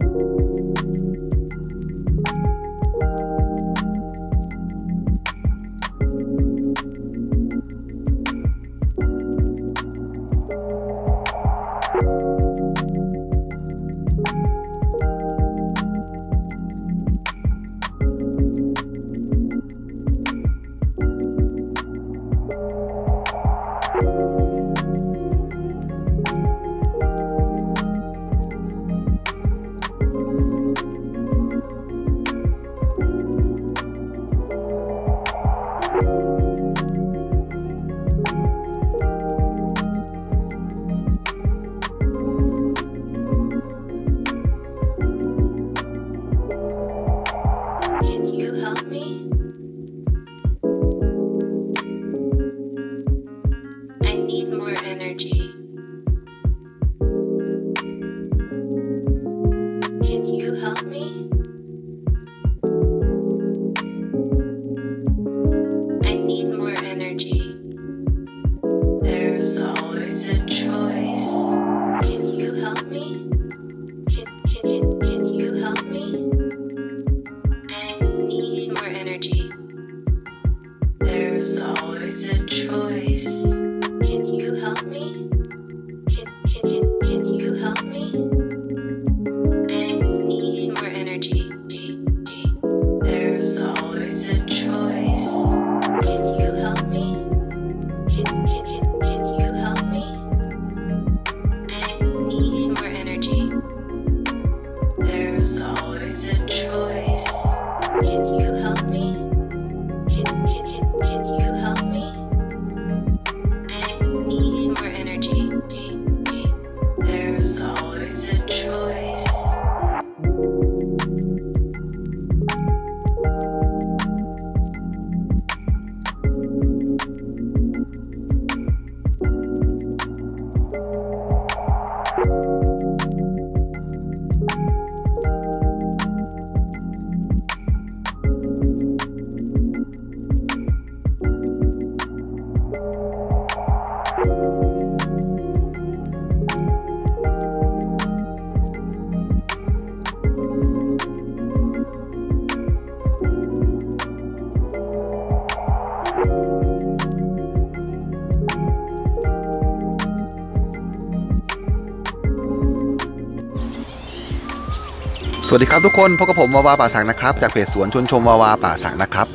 うん。Help me? วัสดีครับทุกคนพบกับผมวาวาป่าสักนะครับจากเพจสวนชวนชมวาวาป่าสักนะครับ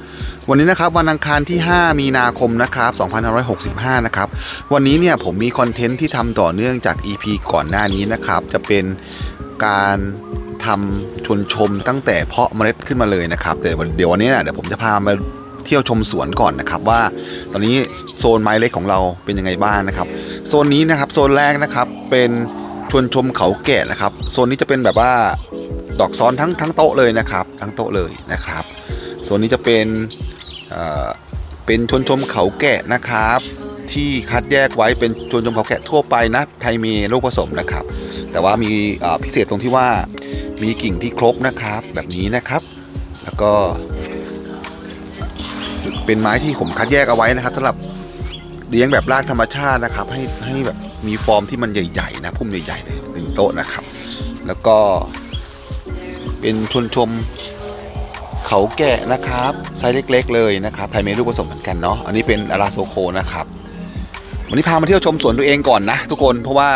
วันนี้นะครับวันอังคารที่ 5 มีนาคมนะครับ2565 นะครับ วันนี้เนี่ยผมมีคอนเทนต์ที่ทำต่อเนื่องจาก EP ก่อนหน้านี้นะครับ จะเป็นการทำชวนชมตั้งแต่เพาะเมล็ดขึ้นมาเลยนะครับแต่เดี๋ยววันนี้เนี่ยเดี๋ยวผมจะพามาเที่ยวชมสวนก่อนนะครับว่า ตอนนี้โซนไม้เล็กของเราเป็นยังไงบ้างนะครับ โซนนี้นะครับโซนแรกนะครับเป็นชวนชมเขาแก่นะครับ โซนนี้จะเป็นแบบว่า ดอกซ้อนทั้งทั้งโต๊ะเลยนะครับ ทั้งโต๊ะเลยนะครับส่วนนี้จะเป็นเเป็นชนชมเขาแกะนะครับ ที่คัดแยกไว้เป็นชนชมเขาแกะทั่วไปนะไทยมีลูกผสมนะครับ แต่ว่ามีพิเศษตรงที่ว่ามีกิ่งที่ครบนะครับ แบบนี้นะครับ แล้วก็ เป็นไม้ที่ผมคัดแยกเอาไว้นะครับสำหรับเลี้ยงแบบรากธรรมชาตินะครับ ให้ให้แบบมีฟอร์มที่มันใหญ่ๆนะพุ่มใหญ่ๆเลยหนึ่งโต๊ะนะครับ แล้วก็ เป็นชนชมเขาแกะนะครับไซส์เล็ก ๆ เลยนะครับไทยเมลูผสมเหมือนกันเนาะอันนี้เป็นอาราโซโคนะครับ วันนี้พามาเที่ยวชมสวนตัวเองก่อนนะ ทุกคนเพราะว่า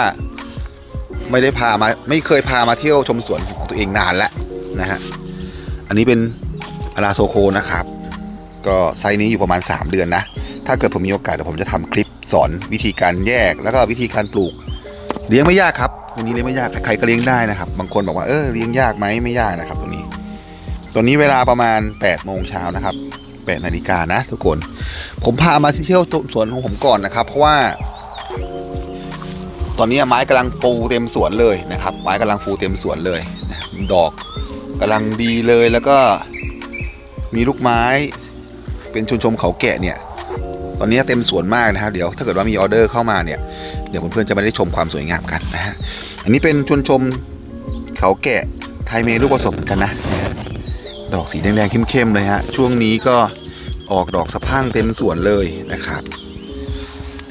ไม่ได้พามาไม่เคยพามาเที่ยวชมสวนของตัวเองนานแล้วนะฮะอันนี้เป็นอาราโซโคนะครับ ก็ไซส์นี้อยู่ประมาณ 3 เดือนนะ ถ้าเกิดผมมีโอกาสเดี๋ยวผมจะทำคลิปสอนวิธีการแยกแล้วก็วิธีการปลูก เลี้ยงไม่ยากครับ ตัวนี้เลี้ยงไม่ยากใครก็เลี้ยงได้นะครับ บางคนบอกว่าเออเลี้ยงยากไหมไม่ยากนะครับ ตัวนี้ ตัวนี้เวลาประมาณ8โมงเช้านะครับ8นาฬิกานะ ทุกคน ผมพามาที่เที่ยวสวนของผมก่อนนะครับ เพราะว่า ตอนนี้ไม้กำลังฟูเต็มสวนเลยนะครับ ไม้กำลังฟูเต็มสวนเลยดอกกำลังดีเลยแล้วก็มีลูกไม้ เป็นชนชมเขาแกะเนี่ย ตอนนี้เต็มสวนมากนะครับ เดี๋ยวถ้าเกิดว่ามีออเดอร์เข้ามาเนี่ย เดี๋ยวเพื่อนๆจะไม่ได้ชมความสวยงามกันนะฮะ อันนี้เป็นชวนชมเขาแกะไทยเมลูกผสมกันนะ ดอกสีแดงๆเข้มๆเลยฮะ ช่วงนี้ก็ออกดอกสะพั่งเต็มสวนเลยนะครับ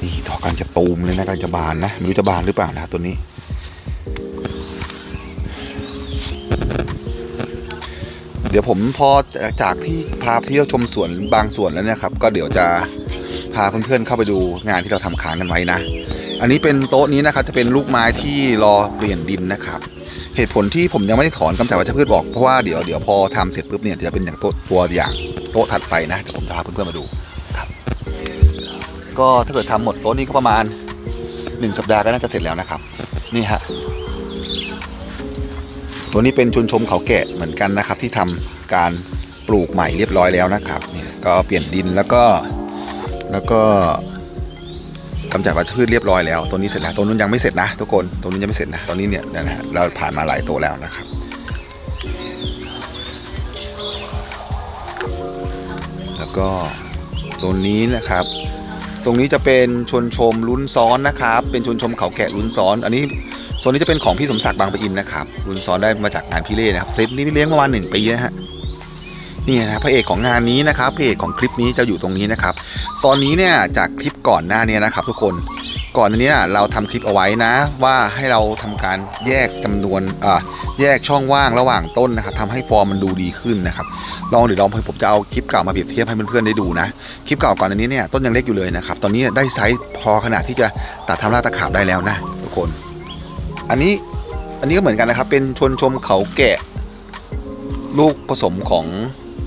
นี่ดอกกำลังจะตูมเลยนะกำลังจะบานนะไม่รู้จะบานหรือเปล่านะตัวนี้เดี๋ยวผมพอจากที่พาเที่ยวชมสวนบางส่วนแล้วเนะครับ ก็เดี๋ยวจะพาเพื่อนๆเข้าไปดูงานที่เราทำค้างกันไว้นะ อันนี้เป็นโต๊ะนี้นะครับจะเป็นลูกไม้ที่รอเปลี่ยนดินนะครับ เหตุผลที่ผมยังไม่ได้ถอนกำจัดวัชพืชบอกเพราะว่าเดี๋ยวเดี๋ยวพอทำเสร็จปุ๊บเนี่ยเดี๋ยวจะเป็นอย่างโต๊ะตัวอย่างโต๊ะถัดไปนะเดี๋ยวผมจะพาเพื่อนๆมาดูครับ ก็ถ้าเกิดทำหมดโต๊ะนี้ก็ประมาณหนึ่งสัปดาห์ก็น่าจะเสร็จแล้วนะครับ นี่ฮะตัวนี้เป็นชนชมเขาแกะเหมือนกันนะครับ ที่ทำการปลูกใหม่เรียบร้อยแล้วนะครับเนี่ยก็เปลี่ยนดินแล้วก็แล้วก็ กำจัดวัชพืชเรียบร้อยแล้วตัวนี้เสร็จแล้วตัวนู้นยังไม่เสร็จนะทุกคนตัวนู้นยังไม่เสร็จนะตอนนี้เนี่ยนะฮะเราผ่านมาหลายตัวแล้วนะครับแล้วก็โซนนี้นะครับ ตรงนี้จะเป็นชนชมลุ้นซ้อนนะครับ เป็นชนชมเขาแกะลุ้นซ้อน อันนี้โซนนี้จะเป็นของพี่สมศักดิ์บางปะอินนะครับลุ้นซ้อนได้มาจากงานพี่เล่นะครับเซตนี้พี่เลี้ยงประมาณหนึ่งปีนะฮะ นี่นะพระเอกของงานนี้นะครับพระเอกของคลิปนี้จะอยู่ตรงนี้นะครับ ตอนนี้เนี่ยจากคลิปก่อนหน้านี้นะครับ ทุกคนก่อนอันนี้เราทำคลิปเอาไว้นะ ว่าให้เราทำการแยกจำนวนแยกช่องว่างระหว่างต้นนะครับทำให้ฟอร์มมันดูดีขึ้นนะครับลองเดี๋ยวลองผมจะเอาคลิปเก่ามาเปรียบเทียบให้เพื่อนๆได้ดูนะคลิปเก่าก่อนอันนี้เนี่ยต้นยังเล็กอยู่เลยนะครับตอนนี้ได้ไซส์พอขนาดที่จะตัดทำรากตะขาบได้แล้วนะทุกคน อันนี้อันนี้ก็เหมือนกันนะครับ เป็นชนชมเขาแกะ ลูกผสมของ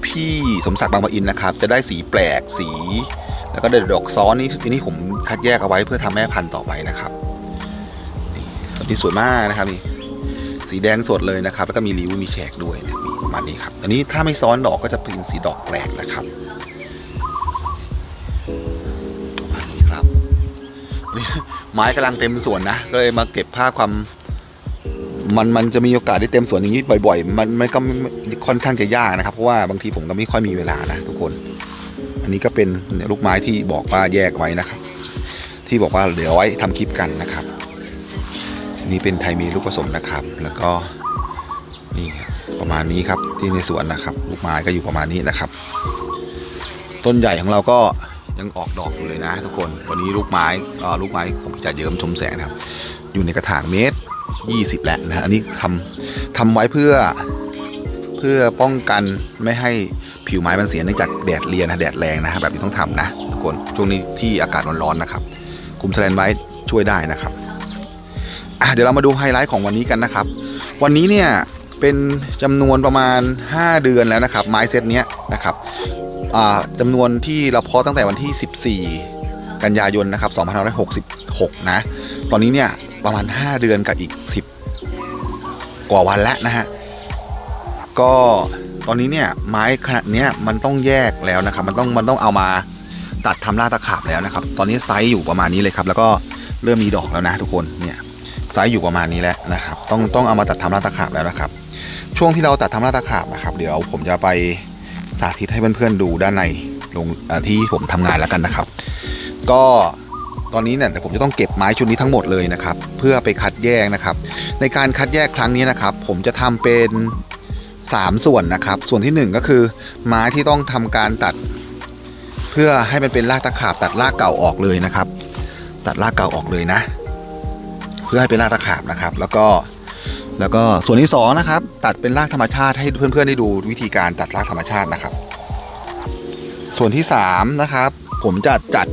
พี่สมศักดิ์บางปะอินนะครับ จะได้สีแปลกสี แล้วก็เด็ดดอกซ้อนนี่ทีนี้ผมคัดแยกเอาไว้เพื่อทำแม่พันธุ์ต่อไปนะครับนี่ต้นนี้สวยมากนะครับนี่สีแดงสดเลยนะครับ แล้วก็มีริ้วมีแฉกด้วยมีประมาณนี้ครับ อันนี้ถ้าไม่ซ้อนดอกก็จะเป็นสีดอกแปลกนะครับประมาณนี้ครับนี่ไม้กำลังเต็มสวนนะเลยมาเก็บภาพความ มันมันจะมีโอกาสได้เต็มสวนอย่างนี้บ่อยๆ มันมันก็ค่อนข้างจะยากนะครับ เพราะว่าบางทีผมก็ไม่ค่อยมีเวลานะทุกคน อันนี้ก็เป็นลูกไม้ที่บอกว่าแยกไว้นะครับ ที่บอกว่าเดี๋ยวไว้ทำคลิปกันนะครับนนี้เป็นไทยมีลูกผสมนะครับ แล้วก็นี่ประมาณนี้ครับที่ในสวนนะครับ ลูกไม้ก็อยู่ประมาณนี้นะครับ ต้นใหญ่ของเราก็ยังออกดอกอยู่เลยนะ ทุกคนวันนี้ลูกไม้ลูกไม้ของพี่จ่าเยิ้มชมแสงนะครับ อยู่ในกระถางเมตร 20 แล้วนะฮะอันนี้ทำทำไว้เพื่อเพื่อป้องกันไม่ให้ผิวไม้มันเสียเนื่องจากแดดเรียนนะแดดแรงนะฮะแบบนี้ต้องทำนะทุกคนช่วงนี้ที่อากาศร้อนๆนะครับคุมแสลนไว้ช่วยได้นะครับอะเดี๋ยวเรามาดูไฮไลท์ของวันนี้กันนะครับ วันนี้เนี่ยเป็นจำนวนประมาณ 5 เดือนแล้วนะครับ ไม้เซตเนี้ยนะครับอ่าจำนวนที่เราเพาะตั้งแต่วันที่ 14 กันยายนนะครับ2566 นะ ตอนนี้เนี่ย ประมาณ 5 เดือนกับอีก 10 กว่าวันแล้วนะฮะ ก็ตอนนี้เนี่ยไม้ขนาดเนี้ยมันต้องแยกแล้วนะครับ มันต้องมันต้องเอามาตัดทำรากตะขาบแล้วนะครับ ตอนนี้ไซส์อยู่ประมาณนี้เลยครับ แล้วก็เริ่มมีดอกแล้วนะทุกคนเนี่ยไซส์อยู่ประมาณนี้แล้วนะครับ ต้องต้องเอามาตัดทำรากตะขาบแล้วนะครับ ช่วงที่เราตัดทำรากตะขาบนะครับ เดี๋ยวผมจะไปสาธิตให้เพื่อนๆดูด้านในลงที่ผมทำงานแล้วกันนะครับ ก็ ตอนนี้เนี่ยเดี๋ยวผมจะต้องเก็บไม้ชุดนี้ทั้งหมดเลยนะครับ เพื่อไปคัดแยกนะครับ ในการคัดแยกครั้งนี้นะครับ ผมจะทำเป็น 3 ส่วนนะครับ ส่วนทีหนึ่1 ก็คือ ไม้ที่ต้องทำการตัด เพื่อให้มันเป็นรากตะขาบตัดรากเก่าออกเลยนะครับ ตัดรากเก่าออกเลยนะ เพื่อให้เป็นรากตะขาบนะครับ แล้วก็แล้วก็ส่วนที่สองนะครับ ตัดเป็นรากธรรมชาติให้เพื่อนๆได้ดูวิธีการตัดรากธรรมชาตินะครับ ส่วนที่สามนะครับ ผมจะจัด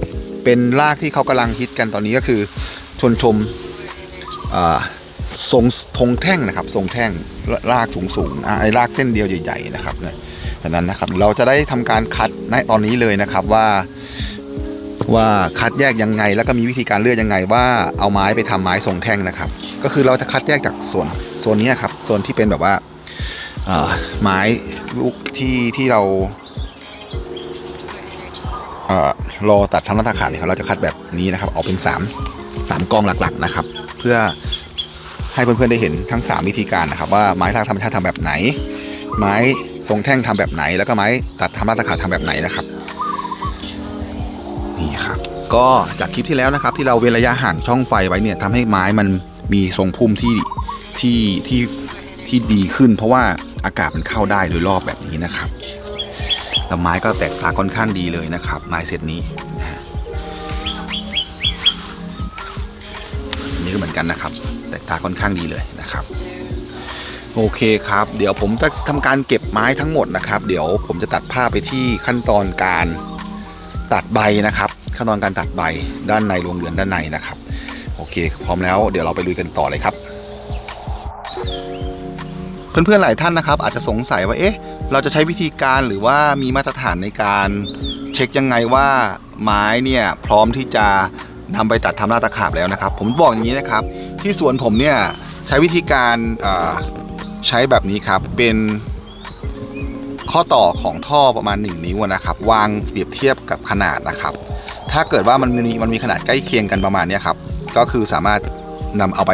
เป็นรากที่เขากำลังฮิตกันตอนนี้ก็คือชนชมทรงธงแท่งนะครับทรงแท่งรากสูงสูงๆไอ้รากเส้นเดียวใหญ่ๆนะครับเนี่ยดังนั้นนะครับเราจะได้ทำการคัดในตอนนี้เลยนะครับว่าว่าคัดแยกยังไง แล้วก็มีวิธีการเลือกยังไงว่าเอาไม้ไปทำไม้ทรงแท่งนะครับ ก็คือเราจะคัดแยกจากส่วนโซนนี้ครับโซนที่เป็นแบบว่าาไม้ลูกที่ที่เรา รอตัดทำรัตขาดเนี่ยครับเราจะคัดแบบนี้นะครับ ออกเป็น3 3กองหลักๆนะครับ เพื่อให้เพื่อนๆได้เห็นทั้ง 3 วิธีการนะครับ ว่าไม้รากธรรมชาติทำแบบไหน ไม้ทรงแท่งทำแบบไหน แล้วก็ไม้ตัดทำรัตขาดทำแบบไหนนะครับนี่ครับก็จากคลิปที่แล้วนะครับ ที่เราเว้นระยะห่างช่องไฟไว้เนี่ยทำให้ไม้มันมีทรงพุ่มที่ที่ที่ที่ดีขึ้น เพราะว่าอากาศมันเข้าได้โดยรอบแบบนี้นะครับ แล้วไม้ก็แตกตาค่อนข้างดีเลยนะครับ ไม้เซตนี้นะฮะนนี้ก็เหมือนกันนะครับ แตกตาค่อนข้างดีเลยนะครับ โอเคครับ เดี๋ยวผมจะทำการเก็บไม้ทั้งหมดนะครับ เดี๋ยวผมจะตัดภาพไปที่ขั้นตอนการตัดใบนะครับ ขั้นตอนการตัดใบด้านในโรงเรือนด้านในนะครับ โอเค พร้อมแล้วเดี๋ยวเราไปลุยกันต่อเลยครับ เพื่อนๆหลายท่านนะครับ อาจจะสงสัยว่าเอ๊ะ เราจะใช้วิธีการหรือว่ามีมาตรฐานในการเช็คยังไงว่าไม้เนี่ยพร้อมที่จะนำไปตัดทำลาตะขาบแล้วนะครับ ผมบอกอย่างนี้นะครับ ที่สวนผมเนี่ยใช้วิธีการใช้แบบนี้ครับเป็นข้อต่อของท่อประมาณ 1 นิ้วนะครับ วางเปรียบเทียบกับขนาดนะครับ ถ้าเกิดว่ามันมีมันมีขนาดใกล้เคียงกันประมาณนี้ครับ ก็คือสามารถนำเอาไป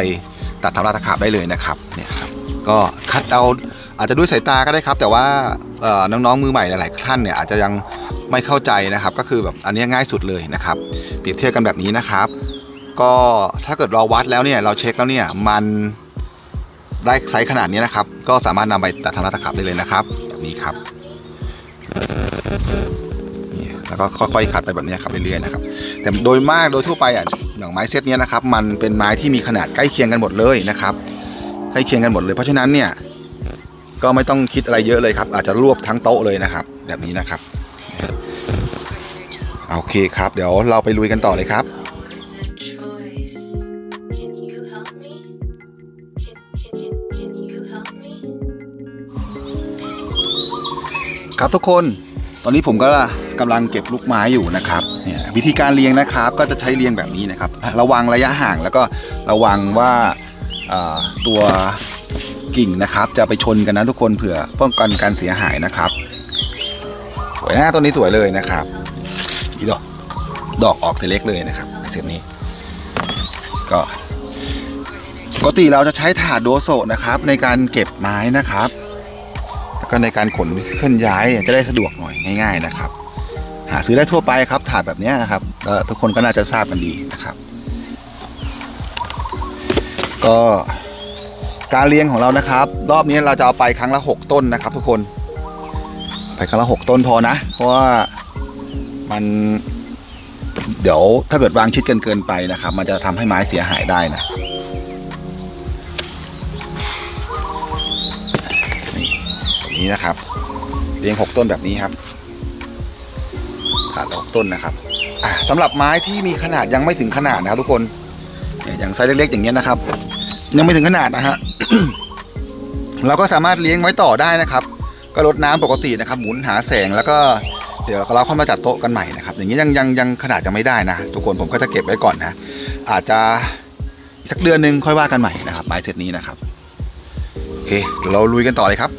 ตัดทำลาตะขาบได้เลยนะครับเนี่ยครับก็คัดเอา อาจจะด้วยสายตาก็ได้ครับ แต่ว่าเอ่อน้องๆมือใหม่หลายๆท่านเนี่ยอาจจะยังไม่เข้าใจนะครับ ก็คือแบบอันนี้ง่ายสุดเลยนะครับเปรียบเทียบกันแบบนี้นะครับ ก็ถ้าเกิดเราวัดแล้วเนี่ยเราเช็คแล้วเนี่ยมันได้ไซส์ขนาดนี้นะครับ ก็สามารถนำไปตัดทำลาดตะขาบได้เลยนะครับแบบนี้ครับนี่แล้วก็ค่อยๆคัดไปแบบนี้ครับเรื่อยๆนะครับ แต่โดยมากโดยทั่วไปอะอย่างไม้เซตเนี้ยนะครับ มันเป็นไม้ที่มีขนาดใกล้เคียงกันหมดเลยนะครับ ใกล้เคียงกันหมดเลย เพราะฉะนั้นเนี่ย ก็ไม่ต้องคิดอะไรเยอะเลยครับ อาจจะรวบทั้งโต๊ะเลยนะครับ แบบนี้นะครับโอเคครับ เดี๋ยวเราไปลุยกันต่อเลยครับครับทุกคนตอนนี้ผมก็กำลังเก็บลูกไม้อยู่นะครับเนี่ยวิธีการเรียงนะครับ ก็จะใช้เรียงแบบนี้นะครับ ระวังระยะห่างแล้วก็ระวังว่าอ่าตัว กิ่งนะครับ จะไปชนกันนะทุกคนเผื่อป้องกันการเสียหายนะครับ สวยนะต้นนี้สวยเลยนะครับอีดอกดอกออกแต่เล็กเลยนะครับเซตนี้ ก็ปกติเราจะใช้ถาดโดโซนะครับ ในการเก็บไม้นะครับ แล้วก็ในการขนเคลื่อนย้ายจะได้สะดวกหน่อยง่าย ๆนะครับ หาซื้อได้ทั่วไปครับถาดแบบนี้นะครับทุกคนก็น่าจะทราบกันดีนะครับ ก็ การเลี้ยงของเรานะครับ รอบนี้เราจะเอาไปครั้งละ 6 ต้นนะครับ ทุกคน ไปครั้งละ 6 ต้นพอนะ เพราะว่ามันเดี๋ยวถ้าเกิดวางชิดกันเกินไปนะครับ มันจะทำให้ไม้เสียหายได้นะแบบนี้นะครับเรียงหกต้นแบบนี้ครับถาดหกต้นนะครับอะสำหรับไม้ที่มีขนาดยังไม่ถึงขนาดนะครับทุกคนอย่างไซส์เล็กๆอย่างเงี้ยนะครับ ยังไม่ถึงขนาดนะฮะเราก็สามารถเลี้ยงไว้ต่อได้นะครับ ก็รดน้ำปกตินะครับ หมุนหาแสงแล้วก็เดี๋ยวเราค่อยมาจัดโต๊ะกันใหม่นะครับ อย่างนี้ยังยังยังขนาดยังไม่ได้นะ ทุกคนผมก็จะเก็บไว้ก่อนนะ อาจจะสักเดือนหนึ่งค่อยว่ากันใหม่นะครับไม้เซตนี้นะครับ โอเคเราลุยกันต่อเลยครับ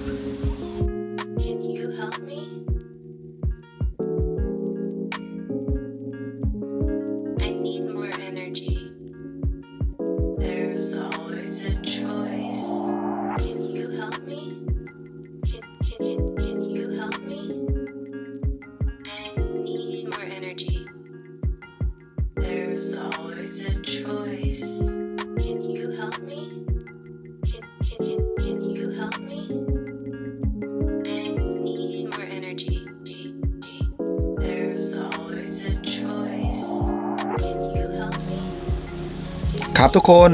ครับทุกคน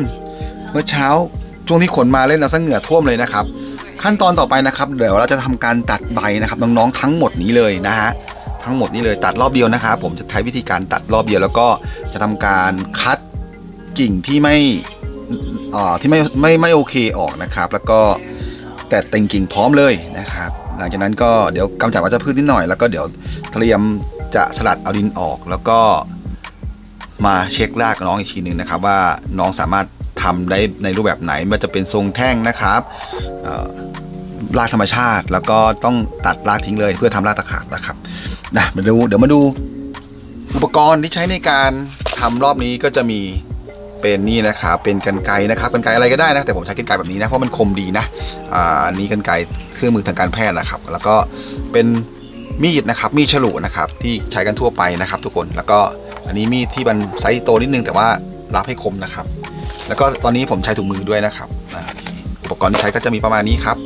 เมื่อเช้าช่วงที่ขนมาเล่นเอาซะเหงื่อท่วมเลยนะครับ ขั้นตอนต่อไปนะครับ เดี๋ยวเราจะทำการตัดใบนะครับน้องๆทั้งหมดนี้เลยนะฮะทั้งหมดนี้เลยตัดรอบเดียวนะครับผมจะใช้วิธีการตัดรอบเดียวแล้วก็จะทำการคัดกิ่งที่ไม่ที่ไม่ไม่ไม่โอเคออกนะครับ แล้วก็แต่เต็งกิ่งพร้อมเลยนะครับ หลังจากนั้นก็เดี๋ยวกำจัดวัชพืชนิดหน่อยแล้วก็เดี๋ยวเตรียมจะสลัดเอาดินออกแล้วก็ มาเช็ครากน้องอีกทีหนึ่งนะครับว่าน้องสามารถทำได้ในรูปแบบไหนไมันจะเป็นทรงแท่งนะครับเอ่อรากธรรมชาติ แล้วก็ต้องตัดรากทิ้งเลย เพื่อทำรากตะขาบนะครับนะมาดูเดี๋ยวมาดูอุปกรณ์ที่ใช้ในการทำรอบนี้ก็จะมีเป็นนี่นะครับเป็นกันไกนะครับกันไกอะไรก็ได้นะแต่ผมใช้กันไกแบบนี้นะเพราะมันคมดีนะอ่านี้กันไกเครื่องมือทางการแพทย์นะครับ แล้วก็เป็นมีดนะครับมีดฉลุนะครับที่ใช้กันทั่วไปนะครับ ทุกคนแล้วก็ อันนี้มีดที่มันไซส์โตนิดนึงแต่ว่ารับให้คมนะครับ แล้วก็ตอนนี้ผมใช้ถุงมือด้วยนะครับอ่าอุปกรณ์ที่ใช้ก็จะมีประมาณนี้ครับ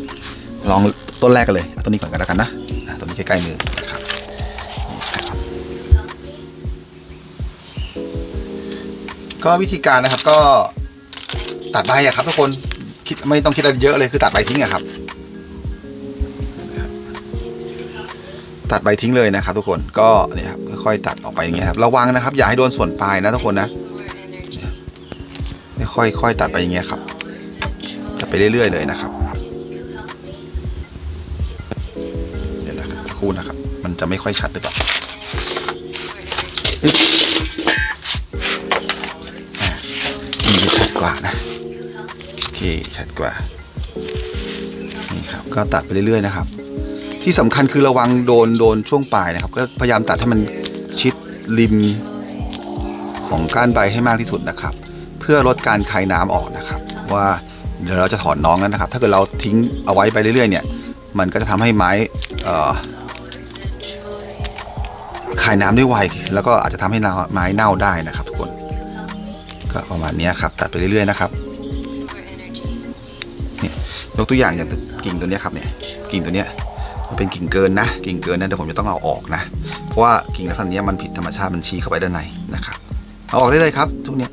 ลองต้นแรกกันเลยต้นนี้ก่อนกันแล้วกันนะอะต้นนี้ใกล้ๆมือนะครับก็วิธีการนะครับก็ตัดใบอะครับทุกคนคิดไม่ต้องคิดอะไรเยอะเลยคือตัดใบทิ้งอะครับ ตัดใบทิ้งเลยนะครับ ทุกคนก็เนี่ยครับค่อยๆตัดออกไปอย่างเงี้ยครับระวังนะครับ อย่าให้โดนส่วนปลายนะทุกคนนะค่อยๆตัดไปอย่างเงี้ยครับตัดไปเรื่อยๆเลยนะครับเดี๋ยวนะครับคู่นะครับ มันจะไม่ค่อยชัดหรือเปล่านี่ชัดกว่านะโอเคชัดกว่านี่ครับ ก็ตัดไปเรื่อยๆนะครับ ที่สำคัญคือระวังโดนโดนช่วงปลายนะครับ ก็พยายามตัดให้มันชิดริมของก้านใบให้มากที่สุดนะครับ เพื่อลดการคายน้ำออกนะครับ ว่าเดี๋ยวเราจะถอนน้องแล้วนะครับ ถ้าเกิดเราทิ้งเอาไว้ไปเรื่อยๆ เนี่ย มันก็จะทำให้ไม้คายน้ำได้ไวแล้วก็อาจจะทำให้ไม้เน่าได้นะครับ ทุกคน ก็ประมาณนี้ครับ ตัดไปเรื่อยๆนะครับ More energy. ยกตัวอย่างอย่างกิ่งตัวเนี้ยครับเนี่ยกิ่งตัวเนี้ย เป็นกิ่งเกินนะ กิ่งเกินนะเดี๋ยวผมจะต้องเอาออกนะ เพราะว่ากิ่งลักษณะนี้มันผิดธรรมชาติมันชี้เข้าไปด้านในนะครับ เอาออกได้เลยครับ ทุกเนี้ย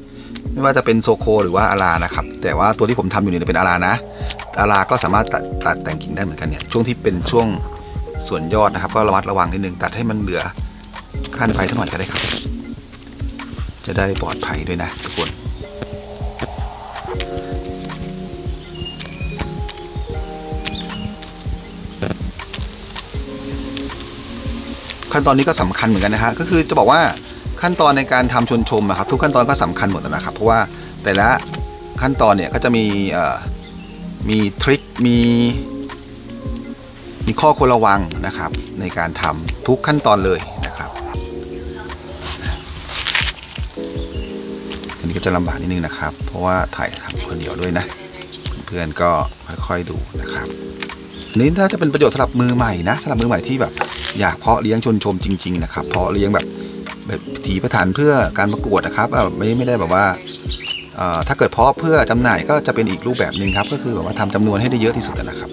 ไม่ว่าจะเป็นโซโคหรือว่าอารานะครับ แต่ว่าตัวที่ผมทำอยู่เนี่ยเป็นอารานะ อาราก็สามารถตัดตัดแต่งกิ่งได้เหมือนกันเนี่ยช่วงที่เป็นช่วงส่วนยอดนะครับ ก็ระมัดระวังนิดนึงตัดให้มันเหลือขั้นไปสักหน่อยก็ได้ครับ จะได้ปลอดภัยด้วยนะทุกคน ขั้นตอนนี้ก็สำคัญเหมือนกันนะฮะก็คือจะบอกว่าขั้นตอนในการทำชนชมอะครับ ทุกขั้นตอนก็สำคัญหมดนะครับ เพราะว่าแต่ละขั้นตอนเนี่ยก็จะมีมีทริคมีมีข้อควรระวังนะครับ ในการทำทุกขั้นตอนเลยนะครับอันนี้ก็จะลำบากนิดนึงนะครับ เพราะว่าถ่ายทำคนเดียวด้วยนะ เพื่อนๆก็ค่อยๆดูนะครับอันนี้ถ้าจะเป็นประโยชน์สำหรับมือใหม่นะสำหรับมือใหม่ที่แบบ อยากเพาะเลี้ยงชนชมจริง ๆ นะครับ เพาะเลี้ยงแบบแบบพิถีพิถันเพื่อการประกวดนะครับไม่ไม่ได้แบบว่าถ้าเกิดเพาะเพื่อจำหน่ายก็จะเป็นอีกรูปแบบหนึ่งครับ ก็คือแบบว่าทำจำนวนให้ได้เยอะที่สุดนะครับ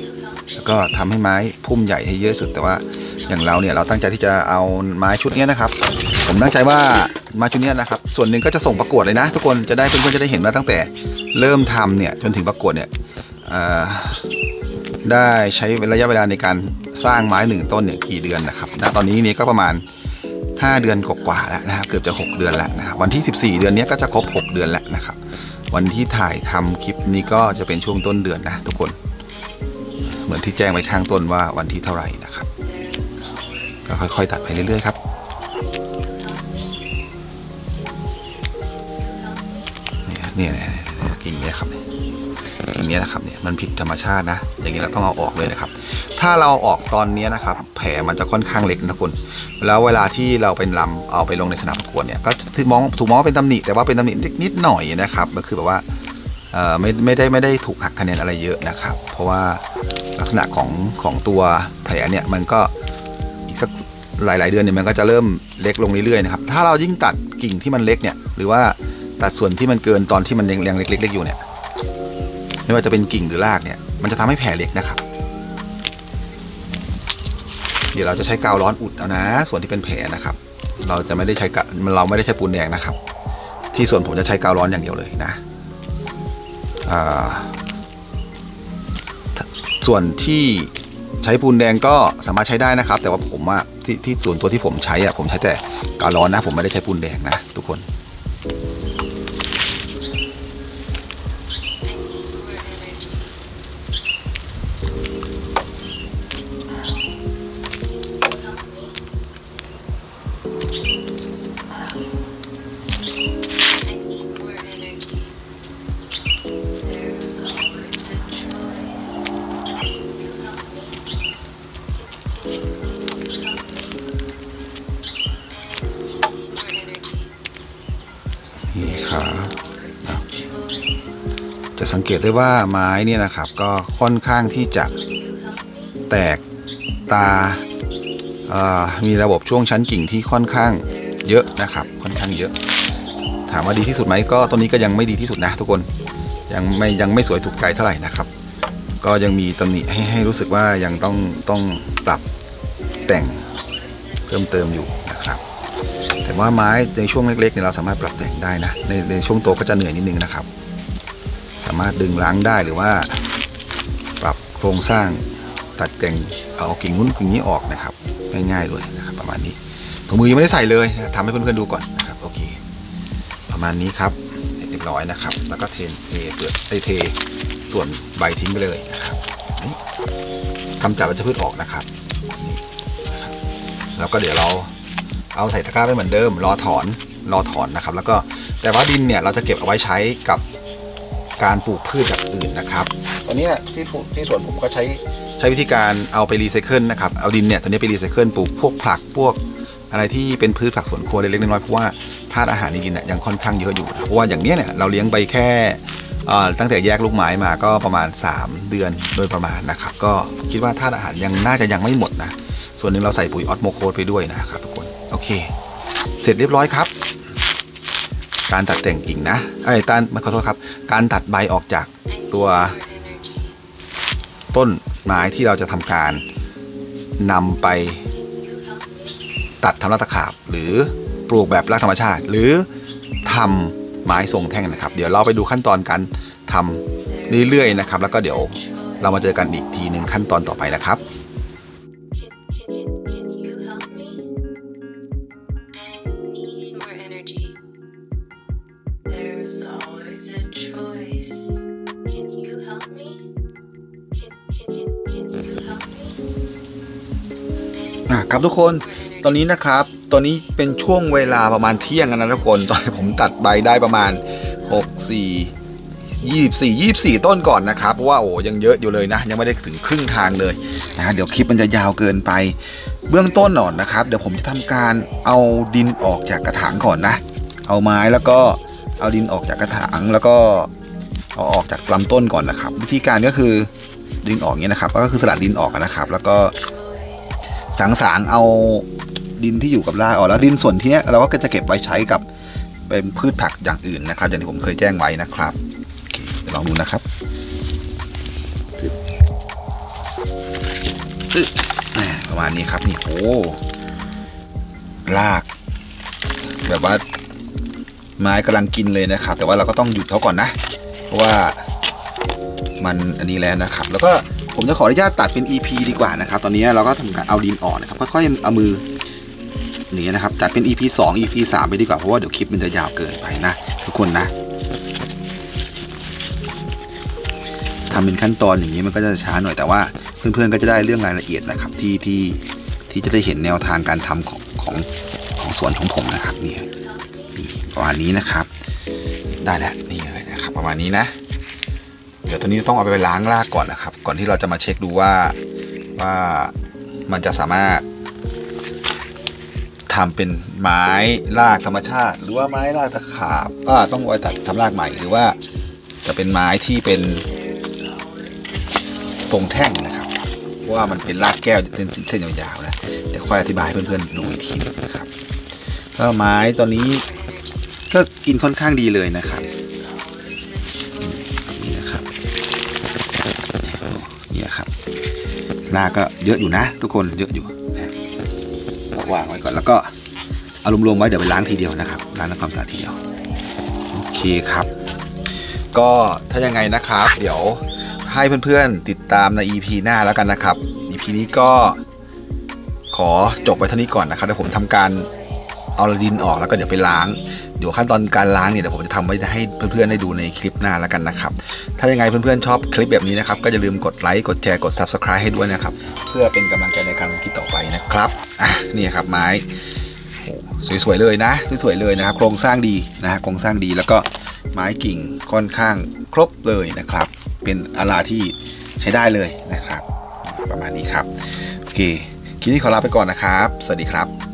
แล้วก็ทำให้ไม้พุ่มใหญ่ให้เยอะสุดแต่ว่าอย่างเราเนี่ยเราตั้งใจที่จะเอาไม้ชุดนี้นะครับ ผมตั้งใจว่าไม้ชุดนี้นะครับ ส่วนหนึ่งก็จะส่งประกวดเลยนะ ทุกคนจะได้เพื่อนๆจะได้เห็นว่าตั้งแต่เริ่มทำเนี่ยจนถึงประกวดเนี่ย ได้ใช้ระยะเวลาในการสร้างไม้หนึ่งต้นเนี่ยกี่เดือนนะครับณตอนนี้นี่ก็ประมาณ 5 เดือนกว่าแล้วนะครับเกือบจะ 6 เดือนแล้วนะครับวันที่ 14 เดือนนี้ก็จะครบ 6 เดือนแล้วนะครับ วันที่ถ่ายทำคลิปนี้ก็จะเป็นช่วงต้นเดือนนะทุกคน เหมือนที่แจ้งไว้ข้างต้นว่าวันที่เท่าไหร่นะครับ ก็ค่อยๆ ตัดไปเรื่อยๆครับเนี่ยเนี่ ยเนี่ยเนี่ยกิ่งเนี้ยครับเนี่ยกิ่งเนี้ยนะครับเนี่ยมันผิดธรรมชาตินะ อย่างนี้เราต้องเอาออกเลยนะครับ ถ้าเราเอาออกตอนนี้นะครับ แผลมันจะค่อนข้างเล็กนะทุกคนแล้วเวลาที่เราเป็นลำเอาไปลงในสนามประกวดเนี่ยก็ถูกมองถูกมองว่าเป็นตำหนิแต่ว่าเป็นตำหนินิดหน่อยนะครับก็คือแบบว่าเออไม่ไม่ได้ไม่ได้ถูกหักคะแนนอะไรเยอะนะครับ เพราะว่าลักษณะของของตัวแผลเนี่ยมันก็อีกสักหลาย ๆ เดือนเนี่ยมันก็จะเริ่มเล็กลงเรื่อยๆนะครับถ้าเรายิ่งตัดกิ่งที่มันเล็กเนี่ยหรือว่า ตัดส่วนที่มันเกินตอนที่มันยังยังเล็กๆอยู่เนี่ยไม่ว่าจะเป็นกิ่งหรือรากเนี่ย มันจะทำให้แผลเล็กนะครับ เดี๋ยวเราจะใช้กาวร้อนอุดเอานะ ส่วนที่เป็นแผลนะครับ เราจะไม่ได้ใช้กะเราไม่ได้ใช้ปูนแดงนะครับ ที่ส่วนผมจะใช้กาวร้อนอย่างเดียวเลยนะส่วนที่ใช้ปูนแดงก็สามารถใช้ได้นะครับ แต่ว่าผมอะที่ที่ส่วนตัวที่ผมใช้อะผมใช้แต่กาวร้อนนะ ผมไม่ได้ใช้ปูนแดงนะ ทุกคน เกตได้ว่าไม้เนี่ยนะครับก็ค่อนข้างที่จะแตกตามีระบบช่วงชั้นกิ่งที่ค่อนข้างเยอะนะครับ ค่อนข้างเยอะ ถามว่าดีที่สุดไหมก็ตัวนี้ก็ยังไม่ดีที่สุดนะทุกคนยังไม่ยังไม่สวยถูกใจเท่าไหร่นะครับ ก็ยังมีตำหนิให้ให้รู้สึกว่ายังต้องต้องปรับแต่งเพิ่มเติมอยู่นะครับ แต่ว่าไม้ในช่วงเล็กๆเนี่ยเราสามารถปรับแต่งได้นะในในช่วงโตก็จะเหนื่อยนิดนึงนะครับามารถดึงล้างได้หรือว่า ปรับโครงสร้างตัดแต่งเอากิ่งนู้นกิ่งนี้ออกนะครับง่ายๆเลยนะครับประมาณนี้ถุงมือยังไม่ได้ใส่เลยนะทำให้เพื่อนๆดูก่อนนะครับโอเค ประมาณนี้ครับเรียบร้อยนะครับ แล้วก็เทเทเปลือกไอเท ส่วนใบทิ้งไปเลยนะครับนี่กำจัดวัชพืชออกนะครับนี่นะครับ แล้วก็เดี๋ยวเราเอาใส่ตะกร้าไปเหมือนเดิม รอถอนรอถอนนะครับ แล้วก็แต่ว่าดินเนี่ยเราจะเก็บเอาไว้ใช้กับ การปลูกพืชแบบอื่นนะครับตอนนี้ที่ปลูกที่สวนผมก็ใช้ใช้วิธีการเอาไปรีไซเคิลนะครับเอาดินเนี่ยตอนนี้ไปรีไซเคิลปลูกพวกผักพวกอะไรที่เป็นพืชผักสวนครัวเล็กๆน้อยๆเพราะว่าธาตุอาหารในดินเนี่ยยังค่อนข้างเยอะอยู่นะเพราะว่าอย่างเนี้ยเนี่ยเราเลี้ยงไปแค่เอ่อตั้งแต่แยกลูกไม้มาก็ประมาณ 3 เดือนโดยประมาณนะครับก็คิดว่าธาตุอาหารยังน่าจะยังไม่หมดนะส่วนหนึ่งเราใส่ปุ๋ยออสโมโคดไปด้วยนะครับทุกคนโอเค เสร็จเรียบร้อยครับ การตัดแต่งกิ่งนะไอ้ตันขอโทษครับ การตัดใบออกจาก I need Tua. more energy. ต้นไม้ที่เราจะทำการนำไปตัดทำรัตขาบ หรือปลูกแบบรากธรรมชาติ หรือทำไม้ทรงแท่งนะครับ เดี๋ยวเราไปดูขั้นตอนการทำเรื่อยๆนะครับ แล้วก็เดี๋ยวเรามาเจอกันอีกทีหนึ่งขั้นตอนต่อไปนะครับ ครับทุกคนตอนนี้นะครับ ตอนนี้เป็นช่วงเวลาประมาณเที่ยงแล้วนะทุกคน ตอนนี้ผมตัดใบได้ประมาณ 6 4 24 24 ต้นก่อนนะครับ เพราะว่าโอ้ยังเยอะอยู่เลยนะ ยังไม่ได้ถึงครึ่งทางเลยนะเดี๋ยวคลิปมันจะยาวเกินไป เบื้องต้นหน่อนนะครับ เดี๋ยวผมจะทำการเอาดินออกจากกระถางก่อนนะ เอาไม้แล้วก็เอาดินออกจากกระถางแล้วก็เอาออกจากลำต้นก่อนนะครับ วิธีการก็คือดินออกอย่างนี้ยนะครับ ก็คือสลัดดินออกนะครับ แล้วก็ สางสางๆเอาดินที่อยู่กับรากออกแล้วดินส่วนที่นี้เราก็จะเก็บไว้ใช้กับเป็นพืชผักอย่างอื่นนะครับ อย่างที่ผมเคยแจ้งไว้นะครับอลองดูนะครับประมาณนี้ครับนี่โอ้ราก แบบว่า ไม้กำลังกินเลยนะครับ แต่ว่าเราก็ต้องหยุดเขาก่อนนะ เพราะว่ามันอันนี้แล้วนะครับ แล้วก็ ผมจะขออนุญาตตัดเป็น EP ดีกว่านะครับ ตอนนี้เราก็ทำการเอาดินออกนะครับ ค่อยๆเอามือนี้ยนะครับตัดเป็น EP 2 EP 3 ไปดีกว่า เพราะว่าเดี๋ยวคลิปมันจะยาวเกินไปนะ ทุกคนนะทำเป็นขั้นตอนอย่างนี้มันก็จะช้าหน่อยแต่ว่าเพื่อนๆก็จะได้เรื่องรายละเอียดนะครับที่ที่ที่จะได้เห็นแนวทางการทำของของของสวนของผมนะครับนี่นี่ประมาณนี้นะครับ ได้แล้วนี่เลยนะครับ ประมาณนี้นะ เดี๋ยวตอนนี้ต้องเอาไปล้างรากก่อนนะครับ ก่อนที่เราจะมาเช็คดูว่าว่ามันจะสามารถทำเป็นไม้รากธรรมชาติ หรือว่าไม้รากตะขาบอ่าต้องไว้ตัดทำรากใหม่หรือว่าจะเป็นไม้ที่เป็นทรงแท่งนะครับเพราะว่ามันเป็นรากแก้วเส้นเส้นยาวๆนะเดี๋ยวค่อยอธิบายให้เพื่อนๆดูอีกทีนึงนะครับแล้วไม้ตอนนี้ก็กินค่อนข้างดีเลยนะครับ นี่ครับหน้าก็เยอะอยู่นะ ทุกคนเยอะอยู่วางไว้ก่อนแล้วก็เอารวมๆไว้เดี๋ยวไปล้างทีเดียวนะครับล้างทำความสะอาดทีเดียวโอเคครับ ก็ถ้ายังไงนะครับ เดี๋ยวให้เพื่อนๆติดตามใน EP หน้าแล้วกันนะครับ EP นี้ก็ขอจบไปเท่านี้ก่อนนะครับเดี๋ยวผมทำการ เอาดินออกแล้วก็เดี๋ยวไปล้าง เดี๋ยวขั้นตอนการล้างเนี่ยเดี๋ยวผมจะทำไว้ให้เพื่อนๆได้ดูในคลิปหน้าแล้วกันนะครับ ถ้ายังไงเพื่อนๆชอบคลิปแบบนี้นะครับ ก็อย่าลืมกดไลค์กดแชร์กด Subscribe ให้ด้วยนะครับ เพื่อเป็นกำลังใจในการทำคลิปต่อไปนะครับอะนี่ครับไม้สวยๆเลยนะสวยๆเลยนะครับ โครงสร้างดีนะฮะโครงสร้างดีแล้วก็ไม้กิ่งค่อนข้างครบเลยนะครับ เป็นอาราที่ใช้ได้เลยนะครับ ประมาณนี้ครับโอเคคลิปนี้ขอลาไปก่อนนะครับ สวัสดีครับ